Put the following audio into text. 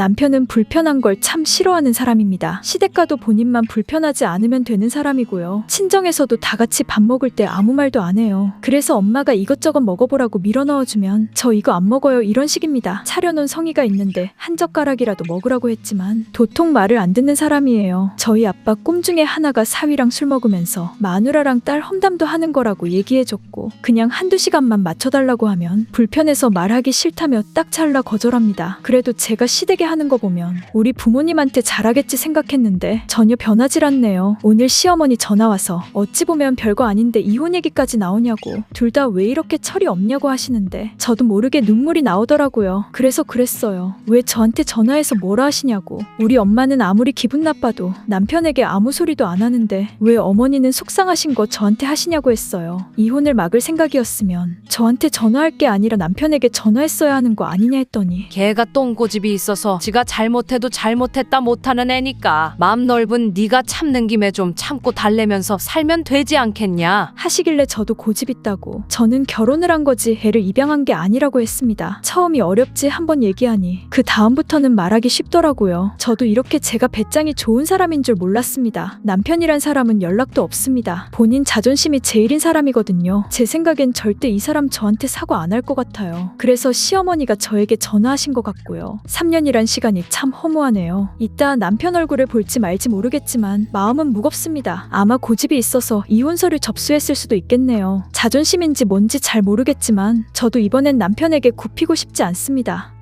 남편은 불편한 걸 참 싫어하는 사람입니다. 시댁가도 본인만 불편하지 않으면 되는 사람이고요. 친정에서도 다 같이 밥 먹을 때 아무 말도 안 해요. 그래서 엄마가 이것저것 먹어보라고 밀어 넣어주면 저 이거 안 먹어요 이런 식입니다. 차려놓은 성의가 있는데 한 젓가락이라도 먹으라고 했지만 도통 말을 안 듣는 사람이에요. 저희 아빠 꿈 중에 하나가 사위랑 술 먹으면서 마누라랑 딸 험담도 하는 거라고 얘기해줬고 그냥 한두 시간만 맞춰달라고 하면 불편해서 말하기 싫다며 딱 잘라 거절합니다. 그래도 제가 시댁에 하는 거 보면 우리 부모님한테 잘하겠지 생각했는데 전혀 변하질 않네요. 오늘 시어머니 전화 와서 어찌 보면 별거 아닌데 이혼 얘기까지 나오냐고 둘 다 왜 이렇게 철이 없냐고 하시는데 저도 모르게 눈물이 나오더라고요. 그래서 그랬어요. 왜 저한테 전화해서 뭐라 하시냐고. 우리 엄마는 아무리 기분 나빠도 남편에게 아무 소리도 안 하는데 왜 어머니는 속상하신 거 저한테 하시냐고 했어요. 이혼을 막을 생각이었으면 저한테 전화할 게 아니라 남편에게 전화했어야 하는 거 아니냐 했더니 걔가 똥고집이 있어서 지가 잘못해도 잘못했다 못하는 애니까 마음 넓은 네가 참는 김에 좀 참고 달래면서 살면 되지 않겠냐. 하시길래 저도 고집 있다고 저는 결혼을 한 거지 애를 입양한 게 아니라고 했습니다. 처음이 어렵지 한번 얘기하니 그 다음부터는 말하기 쉽더라고요. 저도 이렇게 제가 배짱이 좋은 사람인 줄 몰랐습니다. 남편이란 사람은 연락도 없습니다. 본인 자존심이 제일인 사람이거든요. 제 생각엔 절대 이 사람 저한테 사과 안 할 것 같아요. 그래서 시어머니가 저에게 전화하신 것 같고요. 3년이란 시간이 참 허무하네요. 이따 남편 얼굴을 볼지 말지 모르겠지만 마음은 무겁습니다. 아마 고집이 있어서 이혼서를 접수했을 수도 있겠네요. 자존심인지 뭔지 잘 모르겠지만 저도 이번엔 남편에게 굽히고 싶지 않습니다.